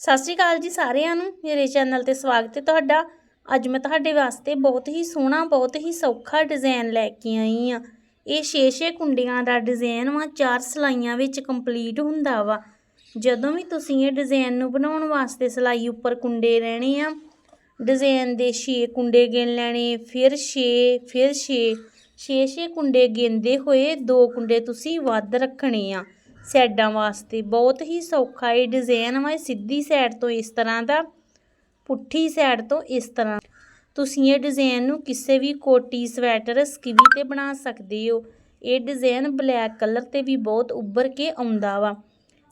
ਸਤਿ ਸ਼੍ਰੀ ਅਕਾਲ ਜੀ ਸਾਰਿਆਂ ਨੂੰ। ਮੇਰੇ ਚੈਨਲ ਤੇ ਸਵਾਗਤ ਹੈ ਤੁਹਾਡਾ। ਅੱਜ ਮੈਂ ਤੁਹਾਡੇ ਵਾਸਤੇ ਬਹੁਤ ਹੀ ਸੋਹਣਾ, ਬਹੁਤ ਹੀ ਸੌਖਾ ਡਿਜ਼ਾਈਨ ਲੈ ਕੇ ਆਈ ਆ ਇਹ 6-6 ਕੁੰਡੀਆਂ ਦਾ ਡਿਜ਼ਾਈਨ ਵਾ, ਚਾਰ ਸਲਾਈਆਂ ਵਿੱਚ ਕੰਪਲੀਟ ਹੁੰਦਾ ਵਾ। ਜਦੋਂ ਵੀ ਤੁਸੀਂ ਇਹ ਡਿਜ਼ਾਈਨ ਨੂੰ ਬਣਾਉਣ ਵਾਸਤੇ ਸਲਾਈ ਉੱਪਰ ਕੁੰਡੇ ਰਹਿਣੇ ਆ, ਡਿਜ਼ਾਈਨ ਦੇ 6 ਕੁੰਡੇ ਗਿਣ ਲੈਣੇ, ਫਿਰ 6 ਫਿਰ 6 6-6 ਕੁੰਡੇ ਗਿਣਦੇ ਹੋਏ ਦੋ ਕੁੰਡੇ ਤੁਸੀਂ ਵੱਧ ਰੱਖਣੇ ਆ। ਸੈਡਾਂ ਵਾਸਤੇ ਬਹੁਤ ਹੀ ਸੌਖਾ ਇਹ ਡਿਜ਼ਾਈਨ ਵਾ ਸਿੱਧੀ ਸਾਈਡ ਤੋਂ ਇਸ ਤਰ੍ਹਾਂ ਦਾ, ਪੁੱਠੀ ਸਾਈਡ ਤੋਂ ਇਸ ਤਰ੍ਹਾਂ ਤੁਸੀਂ ਇਹ ਡਿਜ਼ਾਈਨ ਨੂੰ ਕਿਸੇ ਵੀ ਕੋਟੀ, ਸਵੈਟਰ, ਸਕਿਵੀ ਤੇ ਬਣਾ ਸਕਦੇ ਹੋ। ਇਹ ਡਿਜ਼ਾਈਨ ਬਲੈਕ ਕਲਰ ਤੇ ਵੀ ਬਹੁਤ ਉੱਭਰ ਕੇ ਆਉਂਦਾ ਵਾ।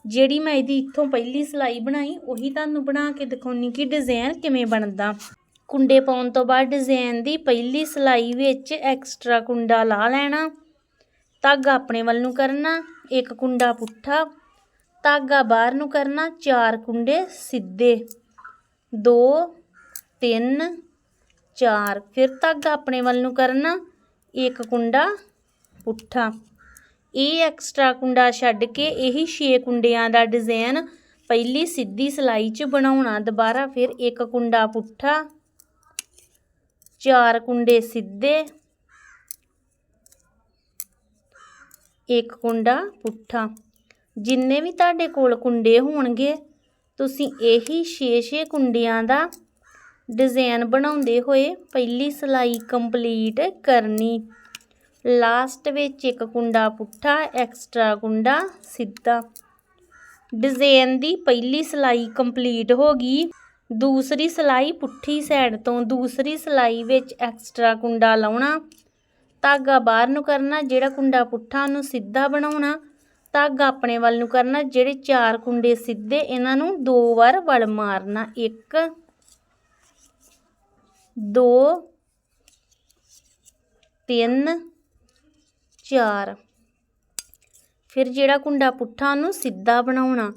ਜਿਹੜੀ ਮੈਂ ਇਹਦੀ ਇੱਥੋਂ ਪਹਿਲੀ ਸਲਾਈ ਬਣਾਈ, ਉਹੀ ਤੁਹਾਨੂੰ ਬਣਾ ਕੇ ਦਿਖਾਉਣੀ ਕਿ ਡਿਜ਼ਾਈਨ ਕਿਵੇਂ ਬਣਦਾ। ਕੁੰਡੇ ਪਾਉਣ ਤੋਂ ਬਾਅਦ ਡਿਜ਼ਾਈਨ ਦੀ ਪਹਿਲੀ ਸਲਾਈ ਵਿੱਚ ਐਕਸਟਰਾ ਕੁੰਡਾ ਲਾ ਲੈਣਾ ਧਾਗਾ ਆਪਣੇ ਵੱਲ ਨੂੰ ਕਰਨਾ ਇੱਕ ਕੁੰਡਾ ਪੁੱਠਾ, ਧਾਗਾ ਬਾਹਰ ਨੂੰ ਕਰਨਾ, ਚਾਰ ਕੁੰਡੇ ਸਿੱਧੇ। 2 3 4 ਫਿਰ ਧਾਗਾ ਆਪਣੇ ਵੱਲ ਨੂੰ ਕਰਨਾ, ਇੱਕ ਕੁੰਡਾ ਪੁੱਠਾ। ਇਹ ਐਕਸਟਰਾ ਕੁੰਡਾ ਛੱਡ ਕੇ ਇਹੀ 6 ਕੁੰਡਿਆਂ ਦਾ ਡਿਜ਼ਾਈਨ ਪਹਿਲੀ ਸਿੱਧੀ ਸਲਾਈ 'ਚ ਬਣਾਉਣਾ। ਦੁਬਾਰਾ ਫਿਰ ਇੱਕ ਕੁੰਡਾ ਪੁੱਠਾ, ਚਾਰ ਕੁੰਡੇ ਸਿੱਧੇ ਇੱਕ ਕੁੰਡਾ ਪੁੱਠਾ। ਜਿੰਨੇ ਵੀ ਤੁਹਾਡੇ ਕੋਲ ਕੁੰਡੇ ਹੋਣਗੇ, ਤੁਸੀਂ ਇਹੀ 6-6 ਕੁੰਡਿਆਂ ਦਾ ਡਿਜ਼ਾਈਨ ਬਣਾਉਂਦੇ ਹੋਏ ਪਹਿਲੀ ਸਲਾਈ ਕੰਪਲੀਟ ਕਰਨੀ। ਲਾਸਟ ਵਿੱਚ ਇੱਕ ਕੁੰਡਾ ਪੁੱਠਾ, ਐਕਸਟਰਾ ਕੁੰਡਾ ਸਿੱਧਾ। ਡਿਜ਼ਾਈਨ ਦੀ ਪਹਿਲੀ ਸਲਾਈ ਕੰਪਲੀਟ ਹੋ ਗਈ। ਦੂਸਰੀ ਸਲਾਈ ਪੁੱਠੀ ਸਾਈਡ ਤੋਂ ਦੂਸਰੀ ਸਲਾਈ ਵਿੱਚ ਐਕਸਟਰਾ ਕੁੰਡਾ ਲਾਉਣਾ। ਧਾਗਾ ਬਾਹਰ ਨੂੰ ਕਰਨਾ, ਜਿਹੜਾ ਕੁੰਡਾ ਪੁੱਠਾ ਉਹਨੂੰ ਸਿੱਧਾ ਬਣਾਉਣਾ, ਧਾਗਾ ਆਪਣੇ ਵੱਲ ਨੂੰ ਕਰਨਾ, ਜਿਹੜੇ ਚਾਰ ਕੁੰਡੇ ਸਿੱਧੇ, ਇਹਨਾਂ ਨੂੰ ਦੋ ਵਾਰ ਵਲ ਮਾਰਨਾ। ਇੱਕ, ਦੋ, ਤਿੰਨ, ਚਾਰ। ਫਿਰ ਜਿਹੜਾ ਕੁੰਡਾ ਪੁੱਠਾ, ਉਹਨੂੰ ਸਿੱਧਾ ਬਣਾਉਣਾ।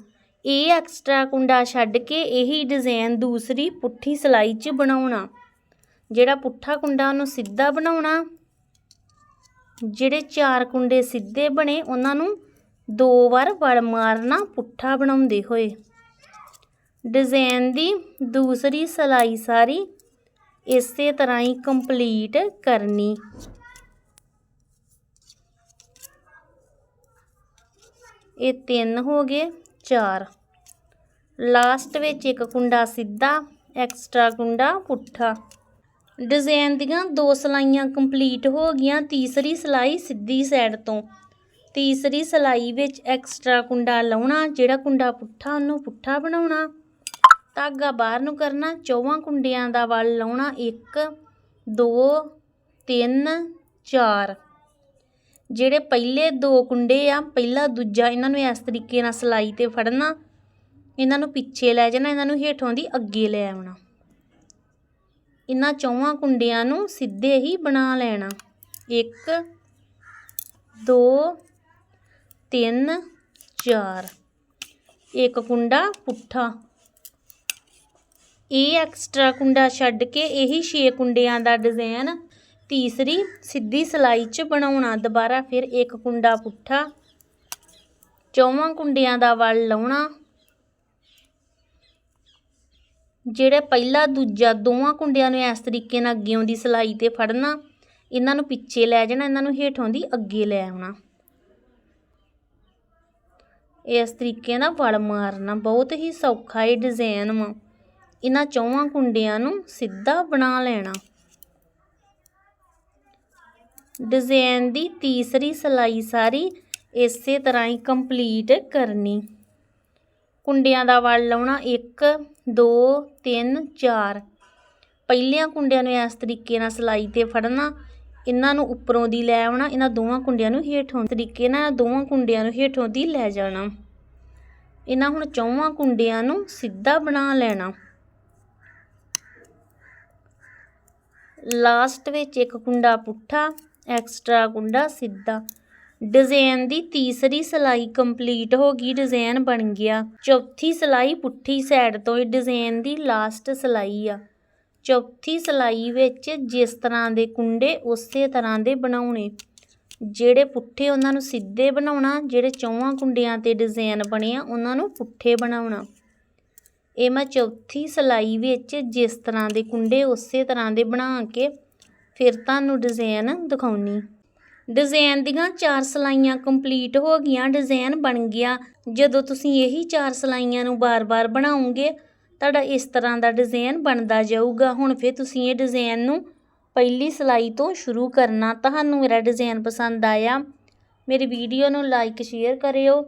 ਇਹ ਐਕਸਟਰਾ ਕੁੰਡਾ ਛੱਡ ਕੇ ਇਹੀ ਡਿਜ਼ਾਈਨ ਦੂਸਰੀ ਪੁੱਠੀ ਸਲਾਈ 'ਚ ਬਣਾਉਣਾ। ਜਿਹੜਾ ਪੁੱਠਾ ਕੁੰਡਾ, ਉਹਨੂੰ ਸਿੱਧਾ ਬਣਾਉਣਾ। ਜਿਹੜੇ ਚਾਰ ਕੁੰਡੇ ਸਿੱਧੇ ਬਣੇ, ਉਹਨਾਂ ਨੂੰ ਦੋ ਵਾਰ ਵੜ ਮਾਰਨਾ ਪੁੱਠਾ ਬਣਾਉਂਦੇ ਹੋਏ। ਡਿਜ਼ਾਈਨ ਦੀ ਦੂਸਰੀ ਸਲਾਈ ਸਾਰੀ ਇਸੇ ਤਰ੍ਹਾਂ ਹੀ ਕੰਪਲੀਟ ਕਰਨੀ। ਇਹ ਤਿੰਨ ਹੋ ਗਏ, ਚਾਰ। ਲਾਸਟ ਵਿੱਚ ਇੱਕ ਕੁੰਡਾ ਸਿੱਧਾ, ਐਕਸਟਰਾ ਕੁੰਡਾ ਪੁੱਠਾ। ਡਿਜ਼ਾਈਨ ਦੀਆਂ ਦੋ ਸਲਾਈਆਂ ਕੰਪਲੀਟ ਹੋ ਗਈਆਂ, ਤੀਸਰੀ ਸਲਾਈ ਸਿੱਧੀ ਸਾਈਡ ਤੋਂ। ਤੀਸਰੀ ਸਲਾਈ ਵਿੱਚ ਐਕਸਟਰਾ ਕੁੰਡਾ ਲਾਉਣਾ, ਜਿਹੜਾ ਕੁੰਡਾ ਪੁੱਠਾ, ਉਹਨੂੰ ਪੁੱਠਾ ਬਣਾਉਣਾ। ਧਾਗਾ ਬਾਹਰ ਨੂੰ ਕਰਨਾ, ਚੌਵਾਂ ਕੁੰਡਿਆਂ ਦਾ ਵੱਲ ਲਾਉਣਾ 1 2 3 4 ਜਿਹੜੇ ਪਹਿਲੇ ਦੋ ਕੁੰਡੇ ਆ, ਪਹਿਲਾ ਦੂਜਾ ਇਹਨਾਂ ਨੂੰ ਇਸ ਤਰੀਕੇ ਨਾਲ ਸਲਾਈ ਤੇ ਫੜਨਾ। ਇਹਨਾਂ ਨੂੰ ਪਿੱਛੇ ਲੈ ਜਾਣਾ, ਇਹਨਾਂ ਨੂੰ ਹੇਠੋਂ ਦੀ ਅੱਗੇ ਲੈ ਆਉਣਾ। ਇਹਨਾਂ ਚੌਵਾਂ ਕੁੰਡਿਆਂ ਨੂੰ ਸਿੱਧੇ ਹੀ ਬਣਾ ਲੈਣਾ। 1 2 3 4 ਇੱਕ ਕੁੰਡਾ ਪੁੱਠਾ। ਇਹ ਐਕਸਟਰਾ ਕੁੰਡਾ ਛੱਡ ਕੇ ਇਹੀ 6 ਕੁੰਡਿਆਂ ਦਾ ਡਿਜ਼ਾਈਨ ਤੀਸਰੀ ਸਿੱਧੀ ਸਲਾਈ 'ਚ ਬਣਾਉਣਾ। ਦੁਬਾਰਾ ਫਿਰ ਇੱਕ ਕੁੰਡਾ ਪੁੱਠਾ। ਚੌਵਾਂ ਕੁੰਡਿਆਂ ਦਾ ਵਲ ਲਾਉਣਾ। ਜਿਹੜੇ ਪਹਿਲਾ ਦੂਜਾ ਦੋਵਾਂ ਕੁੰਡਿਆਂ ਨੂੰ ਇਸ ਤਰੀਕੇ ਨਾਲ ਅੱਗੇੋਂ ਦੀ ਸਲਾਈ ਤੇ ਫੜਨਾ, ਇਹਨਾਂ ਨੂੰ ਪਿੱਛੇ ਲੈ ਜਾਣਾ, ਇਹਨਾਂ ਨੂੰ ਹੇਠੋਂ ਦੀ ਅੱਗੇ ਲੈ ਆਉਣਾ। ਇਸ ਤਰੀਕੇ ਨਾਲ ਵਲ ਮਾਰਨਾ ਬਹੁਤ ਹੀ ਸੌਖਾ ਇਹ ਡਿਜ਼ਾਈਨ ਵਾ। ਇਹਨਾਂ ਚੌਵਾਂ ਕੁੰਡਿਆਂ ਨੂੰ ਸਿੱਧਾ ਬਣਾ ਲੈਣਾ। ਡਿਜ਼ਾਈਨ ਦੀ ਤੀਸਰੀ ਸਲਾਈ ਸਾਰੀ ਇਸੇ ਤਰ੍ਹਾਂ ਹੀ ਕੰਪਲੀਟ ਕਰਨੀ। ਕੁੰਡਿਆਂ ਦਾ ਵਲ ਲਾਉਣਾ 1 2 3 4 ਪਹਿਲਿਆਂ ਕੁੰਡਿਆਂ ਨੂੰ ਇਸ ਤਰੀਕੇ ਨਾਲ ਸਲਾਈ ਤੇ ਫੜਨਾ, ਇਹਨਾਂ ਨੂੰ ਉੱਪਰੋਂ ਦੀ ਲੈ ਆਉਣਾ, ਇਹਨਾਂ ਦੋਵਾਂ ਕੁੰਡਿਆਂ ਨੂੰ ਹੇਠੋਂ ਤਰੀਕੇ ਨਾਲ ਦੋਵਾਂ ਕੁੰਡਿਆਂ ਨੂੰ ਹੇਠੋਂ ਦੀ ਲੈ ਜਾਣਾ। ਇਹਨਾਂ ਹੁਣ ਚੌਵਾਂ ਕੁੰਡਿਆਂ ਨੂੰ ਸਿੱਧਾ ਬਣਾ ਲੈਣਾ। ਲਾਸਟ ਵਿੱਚ ਇੱਕ ਕੁੰਡਾ ਪੁੱਠਾ, ਐਕਸਟਰਾ ਕੁੰਡਾ ਸਿੱਧਾ। ਡਿਜ਼ਾਈਨ ਦੀ ਤੀਸਰੀ ਸਲਾਈ ਕੰਪਲੀਟ ਹੋ ਗਈ ਡਿਜ਼ਾਈਨ ਬਣ ਗਿਆ। ਚੌਥੀ ਸਲਾਈ ਪੁੱਠੀ ਸਾਈਡ ਤੋਂ ਇਹ ਡਿਜ਼ਾਈਨ ਦੀ ਲਾਸਟ ਸਲਾਈ ਆ। ਚੌਥੀ ਸਲਾਈ ਵਿੱਚ ਜਿਸ ਤਰ੍ਹਾਂ ਦੇ ਕੁੰਡੇ, ਉਸੇ ਤਰ੍ਹਾਂ ਦੇ ਬਣਾਉਣੇ। ਜਿਹੜੇ ਪੁੱਠੇ ਉਹਨਾਂ ਨੂੰ ਸਿੱਧੇ ਬਣਾਉਣਾ, ਜਿਹੜੇ ਚੌਵਾਂ ਕੁੰਡਿਆਂ ਤੇ ਡਿਜ਼ਾਈਨ ਬਣੇ ਆ, ਉਹਨਾਂ ਨੂੰ ਪੁੱਠੇ ਬਣਾਉਣਾ। ਇਹ ਮੈਂ ਚੌਥੀ ਸਿਲਾਈ ਵਿੱਚ ਜਿਸ ਤਰ੍ਹਾਂ ਦੇ ਕੁੰਡੇ, ਉਸੇ ਤਰ੍ਹਾਂ ਦੇ ਬਣਾ ਕੇ ਫਿਰ ਤੁਹਾਨੂੰ ਡਿਜ਼ਾਈਨ ਦਿਖਾਉਣੀ। ਡਿਜ਼ਾਈਨ ਦੀਆਂ ਚਾਰ ਸਲਾਈਆਂ ਕੰਪਲੀਟ ਹੋ ਗਈਆਂ ਡਿਜ਼ਾਈਨ ਬਣ ਗਿਆ। ਜਦੋਂ ਤੁਸੀਂ ਇਹੀ ਚਾਰ ਸਲਾਈਆਂ ਨੂੰ ਬਾਰ-ਬਾਰ ਬਣਾਉਂਗੇ ਤੁਹਾਡਾ ਇਸ ਤਰ੍ਹਾਂ ਦਾ ਡਿਜ਼ਾਈਨ ਬਣਦਾ ਜਾਊਗਾ। ਹੁਣ ਫਿਰ ਤੁਸੀਂ ਇਹ ਡਿਜ਼ਾਈਨ ਨੂੰ ਪਹਿਲੀ ਸਲਾਈ ਤੋਂ ਸ਼ੁਰੂ ਕਰਨਾ। ਤੁਹਾਨੂੰ ਮੇਰਾ ਡਿਜ਼ਾਈਨ ਪਸੰਦ ਆਇਆ। ਮੇਰੀ ਵੀਡੀਓ ਨੂੰ ਲਾਈਕ ਸ਼ੇਅਰ ਕਰਿਓ।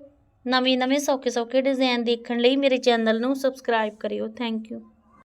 ਨਵੇਂ ਨਵੇਂ ਸੌਖੇ ਸੌਖੇ ਡਿਜ਼ਾਈਨ ਦੇਖਣ ਲਈ ਮੇਰੇ ਚੈਨਲ ਨੂੰ ਸਬਸਕ੍ਰਾਈਬ ਕਰਿਓ। Thank you